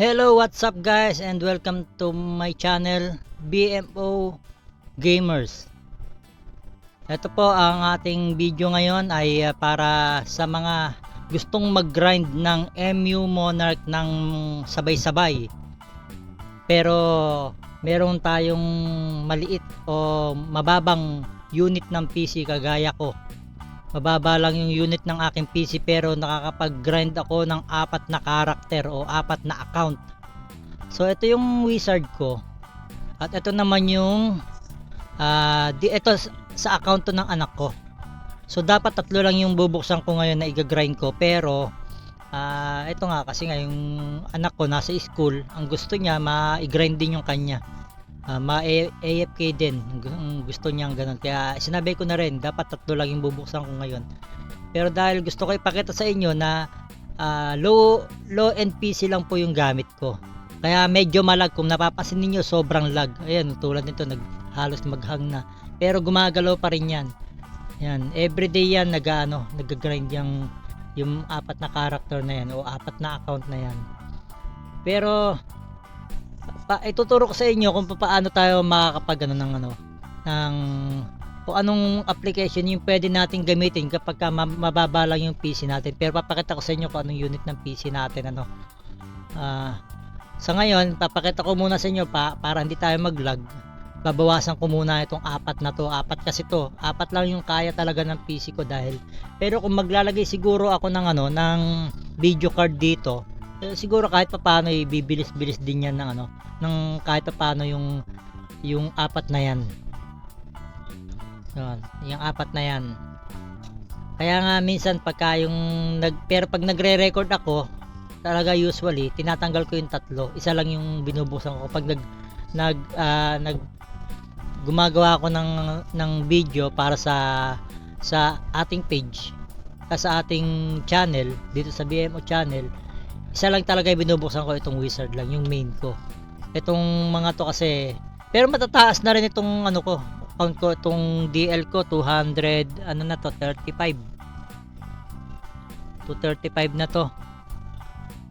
Hello, what's up guys and welcome to my channel BMO Gamers. Ito po ang ating video ngayon ay uh, para sa mga gustong mag-grind ng MU Monarch ng sabay-sabay. Pero meron tayong maliit o mababang unit ng PC kagaya ko. Mababa lang yung unit ng aking PC pero nakakapag-grind ako ng apat na karakter o apat na account. So ito yung wizard ko. At ito naman yung ah di ito sa account to ng anak ko. So dapat tatlo lang yung bubuksan ko ngayon na i-grind ko pero ah ito nga kasi nga yung anak ko nasa school, ang gusto niya ma-grind din yung kanya. Ah, ma-AFK din. Gusto niya ganun. Kaya sinabi ko na rin, dapat tatlo lang yung bubuksan ko ngayon. Pero dahil gusto ko ipakita sa inyo na ah, low low end PC lang po yung gamit ko. Kaya medyo malag kung napapansin niyo sobrang lag. Ayan, tulad nito nag halos maghang na. Pero gumagalaw pa rin 'yan. Yan, everyday yan nag-ano, nag-grind yung yung apat na character na yan o apat na account na yan. Pero pa, ituturo ko sa inyo kung paano tayo makakapag ng ano ng kung anong application yung pwede nating gamitin kapag ka ma- mababa lang yung PC natin. Pero papakita ko sa inyo kung anong unit ng PC natin ano. Ah, sa ngayon, papakita ko muna sa inyo pa para hindi tayo mag-lag. Babawasan ko muna itong apat na to. Apat kasi to. Apat lang yung kaya talaga ng PC ko dahil. Pero kung maglalagay siguro ako ng ano ng video card dito, eh, siguro kahit papaano ibibilis-bilis din yan ng ano ng kahit papaano yung yung apat na yan. Yun, yung apat na yan. Kaya nga minsan pagka yung nag pero pag nagre-record ako, talaga usually tinatanggal ko yung tatlo. Isa lang yung binubuksan ko pag nag nag ah, nag gumagawa ako ng ng video para sa sa ating page sa ating channel dito sa BMO channel isa lang talaga yung binubuksan ko itong wizard lang yung main ko. Itong mga to kasi pero matataas na rin itong ano ko account ko itong DL ko 200 ano na to 35 to 35 na to.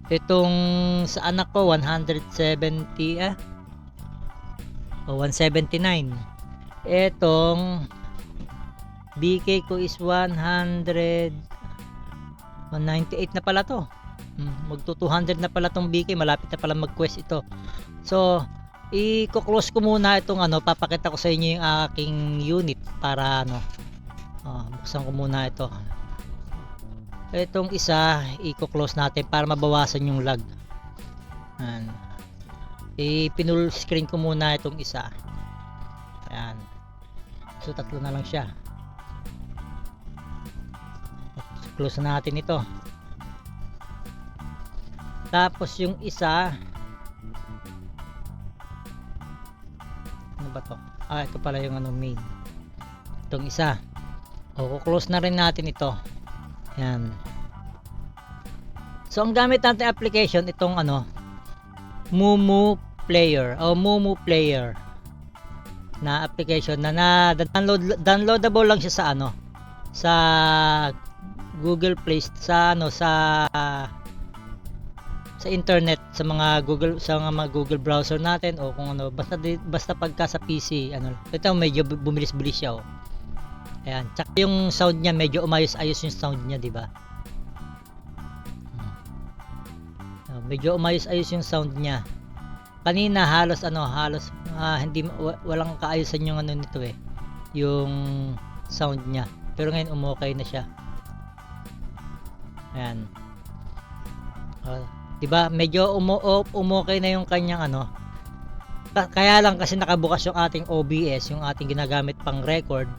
Itong sa anak ko 170 ah. O 179 etong BK ko is 100 198 na pala to magto 200 na pala tong BK malapit na pala mag-quest ito. So i-close ko muna itong ano papakita ko sa inyo yung aking unit para ano oh, buksan ko muna ito. Itong isa i-close natin para mabawasan yung lag. Ayan. i-pinull screen ko muna itong isa. Ayan. So tatlo na lang siya. Close na natin ito tapos yung isa ano ba to? Ah, ito pala yung ano main. Itong isa. O, close na rin natin ito. Yan. So, ang gamit natin application, itong ano, Mumu Player o Mumu Player na application na, na download downloadable lang siya sa ano sa Google Play sa ano sa sa internet sa mga Google sa mga Google browser natin o kung ano basta basta pagka sa PC ano ito medyo bu- bumilis-bilis siya oh. Ayan, tsaka yung sound niya medyo umayos-ayos yung sound niya, di ba? Hmm. Medyo umayos-ayos yung sound niya. Kanina halos ano, halos ah, hindi walang kaayusan yung ano nito eh. Yung sound niya. Pero ngayon umokay na siya. Ayan. Ah, 'di ba? Medyo umo umokay na yung kanyang ano. Ka- Kaya lang kasi nakabukas yung ating OBS, yung ating ginagamit pang record.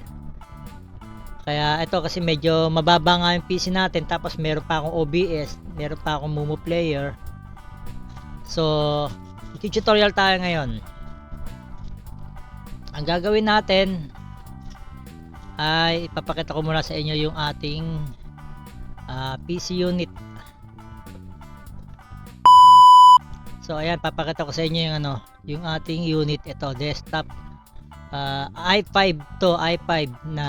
Kaya ito kasi medyo mababa nga yung PC natin tapos meron pa akong OBS, meron pa akong Momo player. So, tutorial tayo ngayon. Ang gagawin natin ay ipapakita ko muna sa inyo yung ating ah, PC unit. So ayan, papakita ko sa inyo yung ano, yung ating unit ito, desktop ah, i5 to, i5 na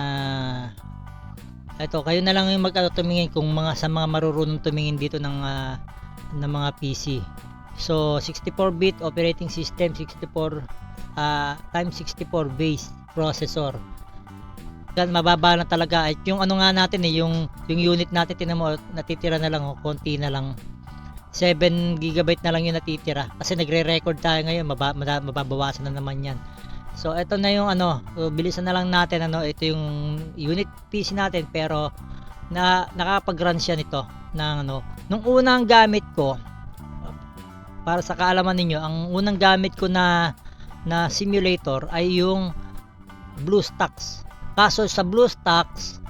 ito, kayo na lang yung mag tumingin kung mga sa mga marurunong tumingin dito ng ah, ng mga PC. So 64-bit operating system, 64 ah, times 64 base processor. Yan mababa na talaga at yung ano nga natin eh yung yung unit natin tinan mo natitira na lang oh, konti na lang 7 gigabyte na lang yung natitira. Kasi nagre-record tayo ngayon maba, maba- mababawasan na naman yan. So ito na yung ano so, bilisan na lang natin ano ito yung unit PC natin pero na nakapag-run siya nito ng ano nung unang gamit ko para sa kaalaman ninyo ang unang gamit ko na na simulator ay yung BlueStacks kaso sa BlueStacks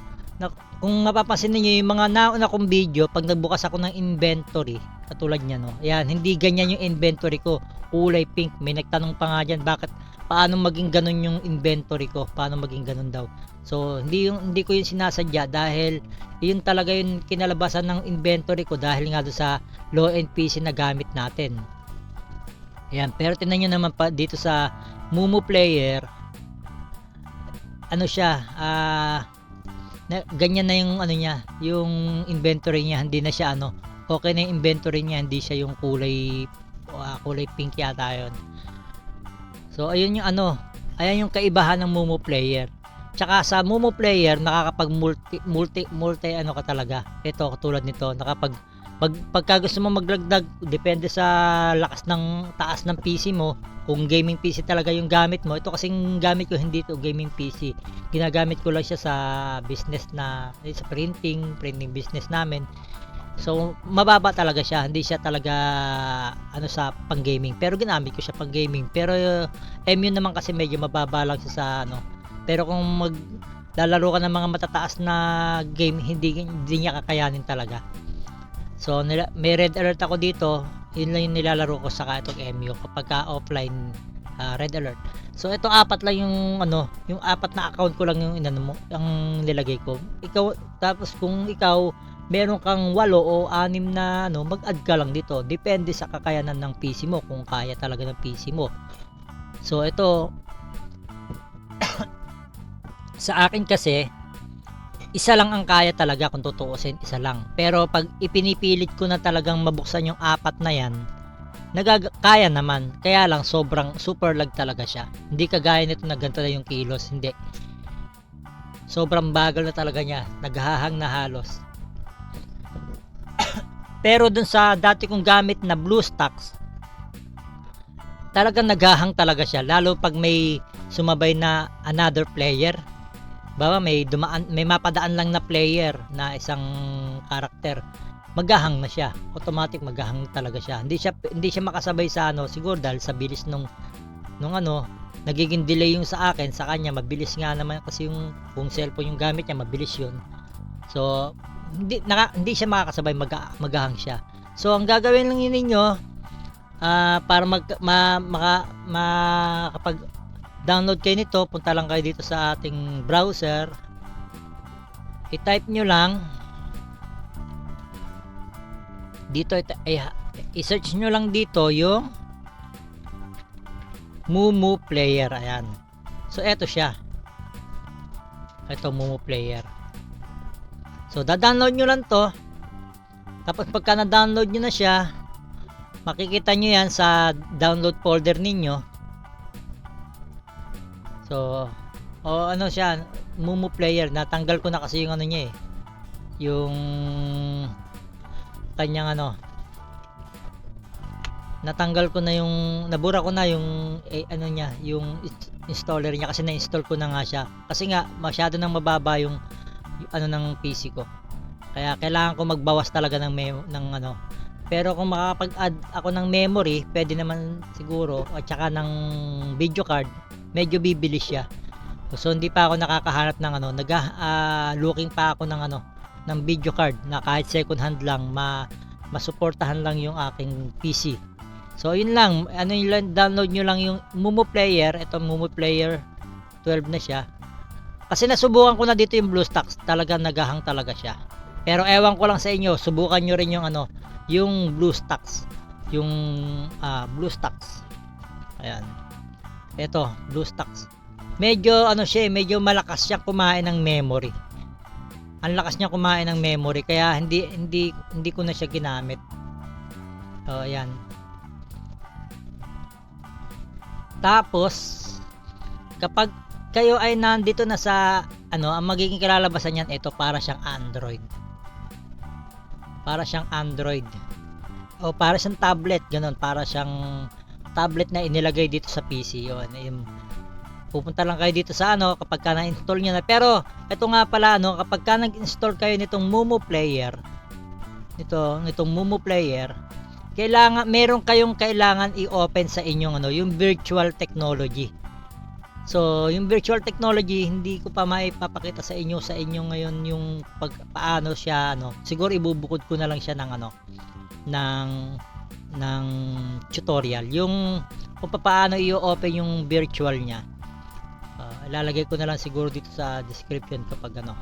kung mapapansin niyo yung mga nauna kong video pag nagbukas ako ng inventory katulad niya no? Ayan hindi ganyan yung inventory ko. Kulay pink may nagtanong pa nga dyan bakit paano maging ganun yung inventory ko? Paano maging ganun daw? So hindi yung hindi ko yung sinasadya dahil yun talaga yung kinalabasan ng inventory ko dahil nga doon sa low end PC na gamit natin. Ayan pero tingnan nyo naman pa dito sa Mumu player ano siya ah na, ganyan na yung ano niya yung inventory niya hindi na siya ano okay na yung inventory niya hindi siya yung kulay ah, kulay pink yata yun. So ayun yung ano ayan yung kaibahan ng Momo player. Tsaka sa Momo player nakakapag multi multi multi ano ka talaga. Ito katulad nito nakapag pag, pagka gusto mo maglagdag depende sa lakas ng taas ng PC mo. Kung gaming PC talaga yung gamit mo ito kasing gamit ko hindi to gaming PC ginagamit ko lang siya sa business na eh, sa printing printing business namin. So mababa talaga siya. Hindi siya talaga ano sa pang gaming pero ginamit ko siya pang gaming pero uh, MU naman kasi medyo mababa lang siya sa ano. Pero kung mag lalaro ka ng mga matataas na game hindi hindi niya kakayanin talaga so nila, may red alert ako dito. Yun lang yung nilalaro ko sa itong MU kapag ka offline ah, red alert. So ito apat lang yung ano yung apat na account ko lang yung inano mo ang nilagay ko. Ikaw tapos kung ikaw meron kang walo o anim na ano mag-add ka lang dito. Depende sa kakayanan ng PC mo kung kaya talaga ng PC mo. So ito sa akin kasi isa lang ang kaya talaga kung tutuusin isa lang. Pero pag ipinipilit ko na talagang mabuksan yung apat na yan nagag kaya naman. Kaya lang sobrang super lag talaga siya. Hindi kagaya nito na ganito na yung kilos. Hindi. Sobrang bagal na talaga niya. Naghahang na halos. Pero dun sa dati kong gamit na BlueStacks talagang naghahang talaga siya. Lalo pag may sumabay na another player Bawa may dumaan may mapadaan lang na player na isang karakter. Maghahang na siya. Automatic maghahang talaga siya. Hindi siya hindi siya makasabay sa ano, siguro dahil sa bilis nung nung ano, nagiging delay yung sa akin, sa kanya mabilis nga naman kasi yung kung cellphone yung gamit niya, mabilis yun. So, hindi naka, hindi siya makakasabay mag maghahang siya. So, ang gagawin lang ninyo ah, para mag ma, maka, makapag download kayo nito, punta lang kayo dito sa ating browser. I-type nyo lang. Dito ay, i-search nyo lang dito yung Mumu player. Ayan. So eto siya. Eto Mumu player. So da-download nyo lang to. Tapos pagka na-download nyo na siya makikita nyo yan sa download folder ninyo So, o ano siya, Mumu player, natanggal ko na kasi yung ano niya eh. Yung kanyang ano. Natanggal ko na yung nabura ko na yung eh, ano niya yung installer niya kasi na-install ko na nga siya. Kasi nga masyado nang mababa yung, yung ano ng PC ko. Kaya kailangan ko magbawas talaga ng mem- ng ano pero kung makakapag-add ako ng memory pwede naman siguro at saka ng video card medyo bibilis siya. So hindi pa ako nakakahanap ng ano, nag uh, looking pa ako ng ano, ng video card na kahit second hand lang ma masuportahan lang yung aking PC. So yun lang, ano yung download nyo lang yung Mumu Player, ito Mumu Player 12 na siya. Kasi nasubukan ko na dito yung BlueStacks, talaga nagahang talaga siya. Pero ewan ko lang sa inyo, subukan nyo rin yung ano, yung BlueStacks, yung uh, BlueStacks. Ayan. Ito, BlueStacks. Medyo ano siya, eh, medyo malakas siya kumain ng memory. Ang lakas niya kumain ng memory kaya hindi hindi hindi ko na siya ginamit. Oh, ayan. Tapos, kapag kayo ay nandito na sa ano, ang magiging kalalabasan niyan ito para siyang Android. Para siyang Android. O para siyang tablet, ganun, para siyang tablet na inilagay dito sa PC. Yun, yung pupunta lang kayo dito sa ano kapag ka na-install nyo na. Pero, ito nga pala, ano, kapag ka nag-install kayo nitong Momo Player, nito, nitong Momo Player, kailangan, meron kayong kailangan i-open sa inyong ano, yung virtual technology. So, yung virtual technology, hindi ko pa maipapakita sa inyo sa inyo ngayon yung pag paano siya ano. Siguro ibubukod ko na lang siya ng ano ng ng tutorial. Yung kung paano i-open yung virtual niya. Ah, ilalagay ko na lang siguro dito sa description kapag ano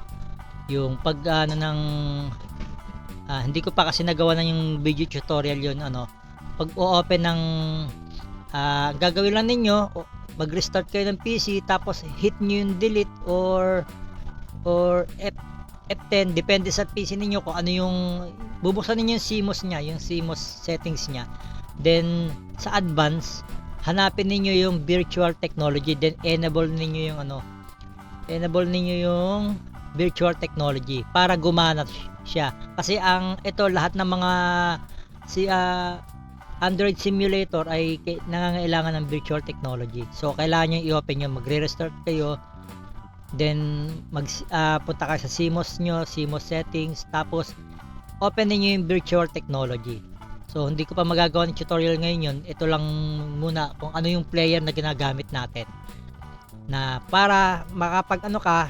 yung pag ano ng ah, hindi ko pa kasi nagawa na yung video tutorial yun ano pag o-open ng ah, gagawin lang ninyo mag-restart kayo ng PC tapos hit nyo yung delete or or F, F10 depende sa PC ninyo kung ano yung bubuksan ninyo yung CMOS nya yung CMOS settings nya then sa advance hanapin ninyo yung virtual technology then enable ninyo yung ano enable ninyo yung virtual technology para gumana siya. Kasi ang ito lahat ng mga si ah, Android simulator ay nangangailangan ng virtual technology. So kailangan niyo i-open yung magre-restart kayo then mag ah, punta kayo sa CMOS nyo, CMOS settings tapos open niyo yung virtual technology. So hindi ko pa magagawa ng tutorial ngayon yun. Ito lang muna kung ano yung player na ginagamit natin. Na para makapag ano ka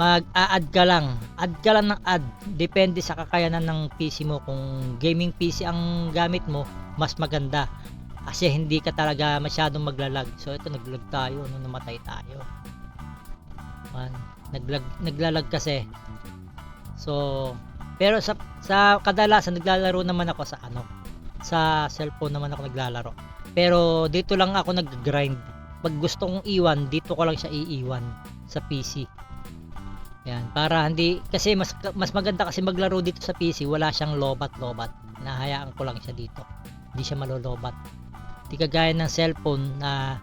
mag-a-add ka lang. Add ka lang ng add. Depende sa kakayanan ng PC mo. Kung gaming PC ang gamit mo, mas maganda. Kasi hindi ka talaga masyadong maglalag. So ito naglag tayo nung namatay tayo. Man, naglag naglalag kasi. So pero sa sa kadalasan naglalaro naman ako sa ano sa cellphone naman ako naglalaro. Pero dito lang ako nag-grind. Pag gusto kong iwan, dito ko lang siya iiwan sa PC. Yan, para hindi kasi mas mas maganda kasi maglaro dito sa PC, wala siyang lobat-lobat. Nahayaan ko lang siya dito. Hindi siya malolobat. Hindi kagaya ng cellphone na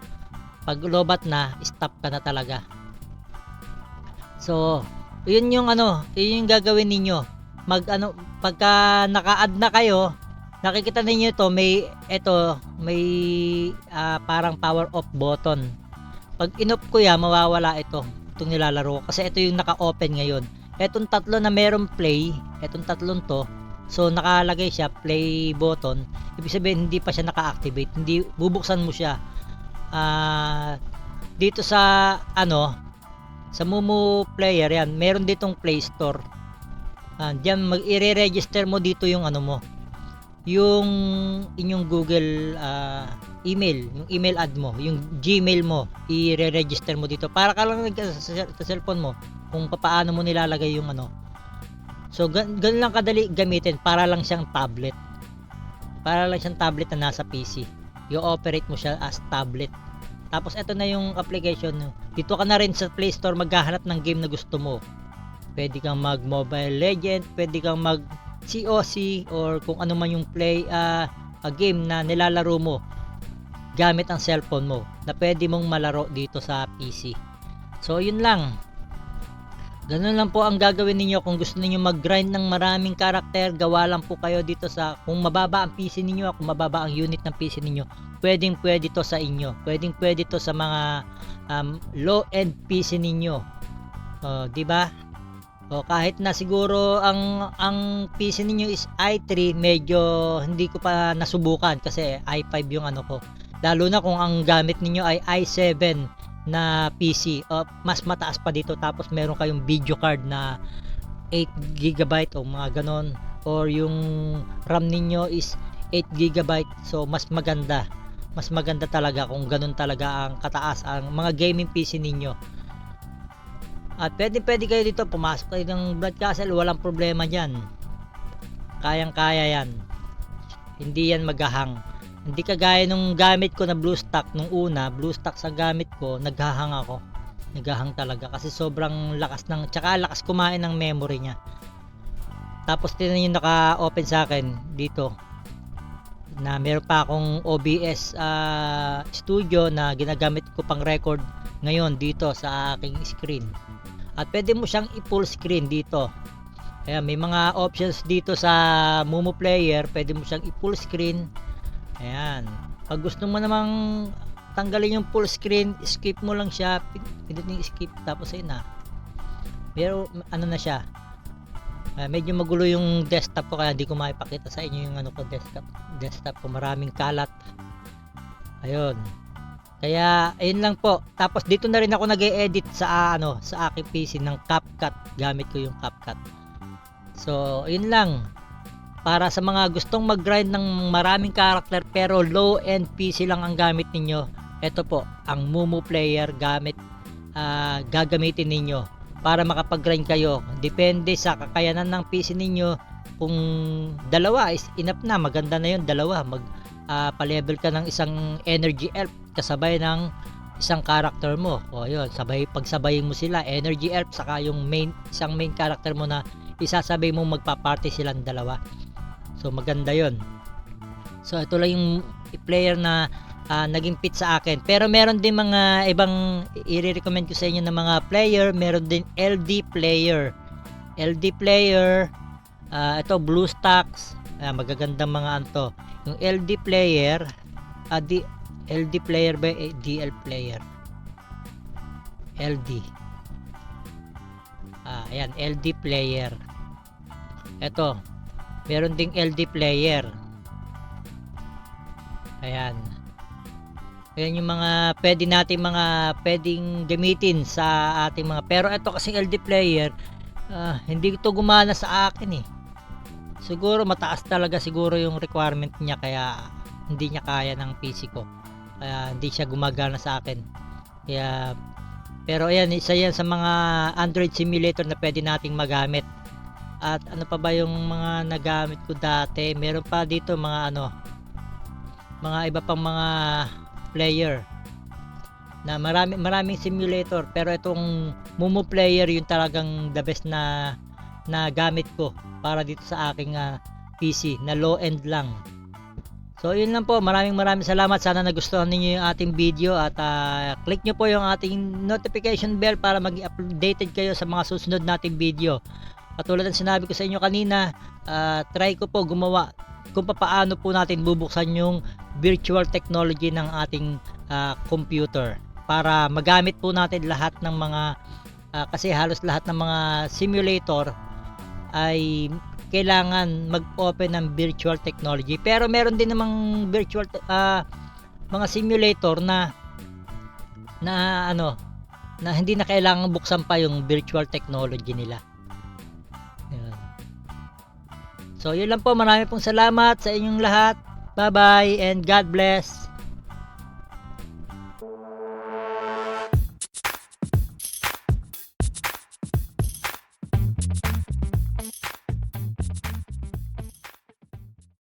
pag lobat na, stop ka na talaga. So, yun yung ano, yun yung gagawin ninyo. Mag ano, pagka naka-add na kayo, nakikita ninyo ito, may ito, may ah, parang power off button. Pag in-off ko yan, mawawala ito itong nilalaro kasi ito yung naka-open ngayon. Etong tatlo na meron play, etong tatlong to, so nakalagay siya play button. Ibig sabihin hindi pa siya naka-activate, hindi bubuksan mo siya. Ah, dito sa ano, sa Momo player yan, meron ditong Play Store. Ah, diyan mag i-register mo dito yung ano mo. Yung inyong Google ah, email, yung email ad mo, yung Gmail mo, i-register mo dito para ka lang sa, sa cellphone mo kung paano mo nilalagay yung ano. So gan ganun lang kadali gamitin para lang siyang tablet. Para lang siyang tablet na nasa PC. I-operate mo siya as tablet. Tapos ito na yung application. Dito ka na rin sa Play Store maghahanap ng game na gusto mo. Pwede kang mag Mobile Legend, pwede kang mag COC or kung ano man yung play ah, a game na nilalaro mo gamit ang cellphone mo na pwede mong malaro dito sa PC. So yun lang. Ganun lang po ang gagawin ninyo kung gusto niyo mag-grind ng maraming karakter, gawa lang po kayo dito sa kung mababa ang PC ninyo, kung mababa ang unit ng PC ninyo, pwedeng pwede to sa inyo. Pwedeng pwede to sa mga um, low-end PC ninyo. Oh, 'di ba? O kahit na siguro ang ang PC ninyo is i3, medyo hindi ko pa nasubukan kasi i5 yung ano ko. Lalo na kung ang gamit ninyo ay i7 na PC, o mas mataas pa dito. Tapos meron kayong video card na 8 GB o mga ganon. Or yung RAM ninyo is 8 GB so mas maganda. Mas maganda talaga kung ganun talaga ang kataas ang mga gaming PC ninyo. At pwede pwede kayo dito pumasok kayo ng Blood Castle walang problema dyan. Kayang kaya yan. Hindi yan maghahang hindi kagaya nung gamit ko na BlueStack nung una BlueStack sa gamit ko naghahang ako naghahang talaga kasi sobrang lakas ng tsaka lakas kumain ng memory niya tapos tinan yung naka open sa akin dito na meron pa akong OBS ah, studio na ginagamit ko pang record ngayon dito sa aking screen. At pwede mo siyang i-full screen dito. Kaya may mga options dito sa Momo Player, pwede mo siyang i-full screen. Ayan. Pag gusto mo namang tanggalin yung full screen, skip mo lang siya, pin- pinutin yung skip tapos ayun na. Pero ano na siya, Ah, medyo magulo yung desktop ko kaya hindi ko maipakita sa inyo yung ano ko desktop desktop ko. Maraming kalat. Ayun. Kaya ayun lang po. Tapos dito na rin ako nag edit sa ano sa aking PC ng CapCut. Gamit ko yung CapCut. So ayun lang para sa mga gustong mag-grind ng maraming character pero low end PC lang ang gamit ninyo ito po ang Mumu player gamit ah, gagamitin ninyo para makapag-grind kayo. Depende sa kakayanan ng PC ninyo. Kung dalawa is enough na, maganda na 'yon dalawa. Mag ah, pa-level ka ng isang energy elf kasabay ng isang character mo. O yun, sabay pagsabayin mo sila, energy elf saka yung main isang main character mo na isasabay mo magpa-party silang dalawa. So maganda 'yon. So ito lang yung player na ah, naging fit sa akin. Pero meron din mga ibang i-recommend ko sa inyo ng mga player. Meron din LD player. LD player, ah, ito BlueStacks, ah, magagandang mga anto. Yung LD player, ah, di, LD player ba eh, DL player? LD. Ah, ayan, LD player. Ito, meron ding LD player. Ayan. Ayan yung mga pwede natin mga pwedeng gamitin sa ating mga pero ito kasi LD player ah, hindi ito gumana sa akin eh. Siguro mataas talaga siguro yung requirement niya kaya hindi niya kaya ng PC ko. Kaya hindi siya gumagana sa akin. Kaya pero ayan isa yan sa mga Android simulator na pwede nating magamit. At ano pa ba yung mga nagamit ko dati? Meron pa dito mga ano mga iba pang mga player na marami maraming simulator pero itong Momo player yung talagang the best na na gamit ko para dito sa aking ah, PC na low end lang. So yun lang po, maraming maraming salamat. Sana nagustuhan ninyo yung ating video at ah, click nyo po yung ating notification bell para maging updated kayo sa mga susunod nating video. Katulad ng sinabi ko sa inyo kanina, ah, try ko po gumawa kung paano po natin bubuksan yung virtual technology ng ating ah, computer para magamit po natin lahat ng mga ah, kasi halos lahat ng mga simulator ay kailangan mag-open ng virtual technology pero meron din namang virtual ah, mga simulator na na ano na hindi na kailangan buksan pa yung virtual technology nila. So, yun lang po. Marami pong salamat sa inyong lahat. Bye-bye and God bless.